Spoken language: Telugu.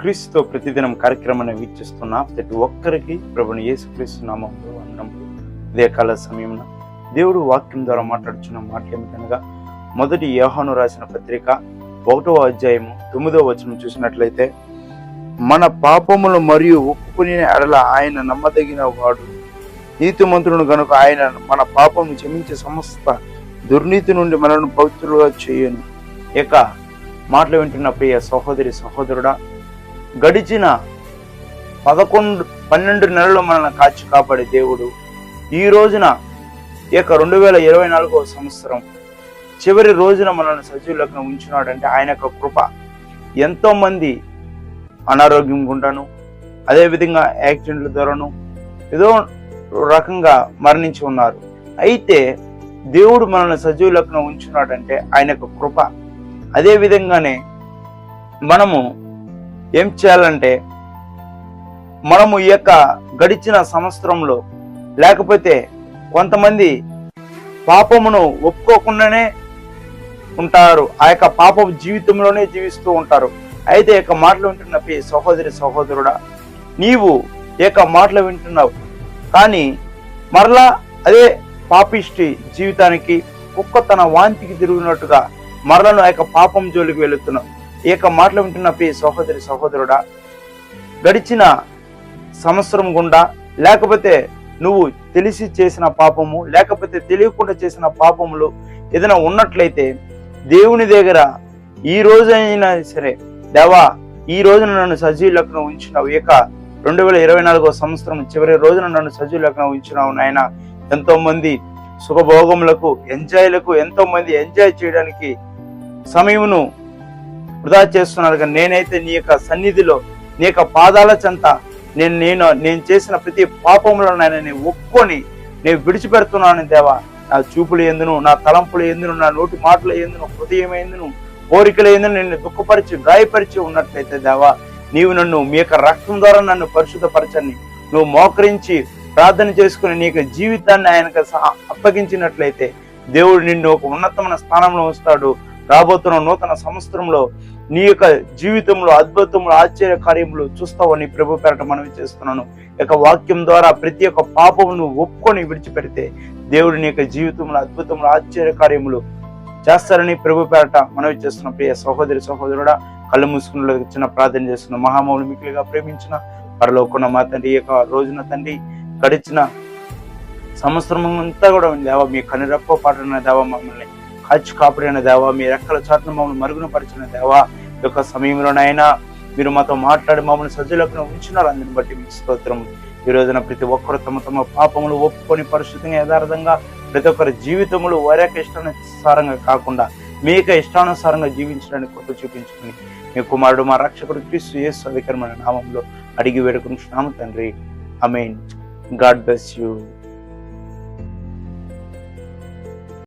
క్రీస్తుతో ప్రతిదినం కార్యక్రమాన్ని వీక్షిస్తున్న ప్రతి ఒక్కరికి ప్రభుని యేసుక్రీస్తు నామంలో వందనములు. ఇదే కాల సమయంలో దేవుడు వాక్యం ద్వారా మాట్లాడుచున్న మాటలు ఏమిటనగా మొదటి యోహాను రాసిన పత్రిక ఒకటవ అధ్యాయము తొమ్మిదవ వచనం చూసినట్లయితే మన పాపములు మరియు ఉప్పుని అడల ఆయన నమ్మదగిన వాడు. నీతిమంతుడు గనుక ఆయన మన పాపం క్షమించే సమస్త దుర్నీతి నుండి మనల్ని పవిత్రులుగా చేయను. ఇక మాటలు వింటున్న ప్రియ సహోదరి సహోదరుడా గడిచిన పదకొండు పన్నెండు నెలలు మనల్ని కాచి కాపాడే దేవుడు. ఈ రోజున ఈ యొక్క రెండు వేల ఇరవై నాలుగో సంవత్సరం చివరి రోజున మనల్ని సజీవులకు ఉంచినాడంటే ఆయన యొక్క కృప. ఎంతోమంది అనారోగ్యం గుండాను అదేవిధంగా యాక్సిడెంట్ల ద్వారాను ఏదో రకంగా మరణించి ఉన్నారు. అయితే దేవుడు మనల్ని సజీవులకు ఉంచున్నాడంటే ఆయన యొక్క కృప. అదేవిధంగానే మనము ఏం చేయాలంటే మనము ఈ యొక్క గడిచిన సంవత్సరంలో లేకపోతే కొంతమంది పాపమును ఒప్పుకోకుండానే ఉంటారు. ఆ యొక్క పాప జీవితంలోనే జీవిస్తూ ఉంటారు. అయితే ఈ యొక్క మాటలు వింటున్నప్పి సహోదరి సహోదరుడా నీవు ఏక యొక్క మాటలు వింటున్నావు. కానీ మరలా అదే పాపిష్టి జీవితానికి కుక్క తన వాంతికి తిరుగునట్టుగా మరలను ఆ యొక్క పాపం జోలికి వెళుతున్నావు. ఈ యొక్క మాటలు వింటున్న ప్రియ సహోదరి సహోదరుడా గడిచిన సంవత్సరం గుండా లేకపోతే నువ్వు తెలిసి చేసిన పాపము లేకపోతే తెలియకుండా చేసిన పాపములు ఏదైనా ఉన్నట్లయితే దేవుని దగ్గర ఈ రోజైనా సరే దేవా ఈ రోజున నన్ను సజీవులకు ఉంచినావు. ఇక రెండు వేల ఇరవై నాలుగో సంవత్సరం చివరి రోజున నన్ను సజీవులకు ఉంచినావు నాయన. ఎంతో మంది సుఖభోగములకు ఎంజాయ్లకు ఎంతో మంది ఎంజాయ్ చేయడానికి సమయమును వృధా చేస్తున్నారు కానీ నేనైతే నీ యొక్క సన్నిధిలో నీ యొక్క పాదాల చెంత నేను నేను నేను చేసిన ప్రతి పాపంలో నేను ఒప్పుకొని నేను విడిచిపెడుతున్నాను దేవా. నా చూపులు ఎందును నా తలంపులు ఎందును నా నోటి మాటలు ఎందును హృదయం ఎందును కోరికలు ఎందును నిన్ను దుఃఖపరిచి గాయపరిచి ఉన్నట్లయితే దేవా నీవు నన్ను మీ యొక్క రక్తం ద్వారా నన్ను పరిశుద్ధపరచని నువ్వు మోకరించి ప్రార్థన చేసుకుని నీ యొక్క జీవితాన్ని ఆయనకు సహా అప్పగించినట్లయితే దేవుడు నిన్ను ఒక ఉన్నతమైన స్థానంలో ఉంచుతాడు. రాబోతున్న నూతన సంవత్సరంలో నీ యొక్క జీవితంలో అద్భుతములు ఆశ్చర్య కార్యములు చూస్తావని ప్రభు పేరట మనవి చేస్తున్నాను. యొక్క వాక్యం ద్వారా ప్రతి ఒక్క పాపమును ఒప్పుకొని విడిచిపెడితే దేవుడు నీ యొక్క జీవితంలో అద్భుతములు ఆశ్చర్య కార్యములు చేస్తారని ప్రభు పేరట మనవి చేస్తున్న ప్రియ సహోదరి సహోదరుడా కళ్ళు మూసుకున్న చిన్న ప్రార్థన చేస్తున్న మహామౌలు మిక్కులుగా ప్రేమించిన పరలోకున్న మా తండ్రి యొక్క రోజున తండ్రి గడిచిన సంవత్సరం అంతా కూడా దేవా మీ కనురెప్ప పాటన దేవా మమ్మల్ని కాచి కాపుడైన దేవా మీ రెక్కల చాటును మమ్మల్ని మరుగున పరిచిన దేవా ఈ యొక్క సమయంలోనైనా మీరు మాతో మాట్లాడి మమ్మల్ని సజ్జులకు ఉంచినారు. అందుని బట్టి మీకు స్తోత్రం ఈ రోజున ప్రతి ఒక్కరు తమ తమ పాపములు ఒప్పుకొని పరిశుద్ధంగా యథార్థంగా ప్రతి ఒక్కరి జీవితములు వారి ఇష్టానుసారంగా కాకుండా మీ యొక్క ఇష్టానుసారంగా జీవించడానికి కొత్త చూపించుకుని మీ కుమారుడు మా రక్షకుడు క్రీస్తు యేసు అధికరమైన నామంలో అడిగి వేడుకుంటున్నాము తండ్రి. I mean God bless you.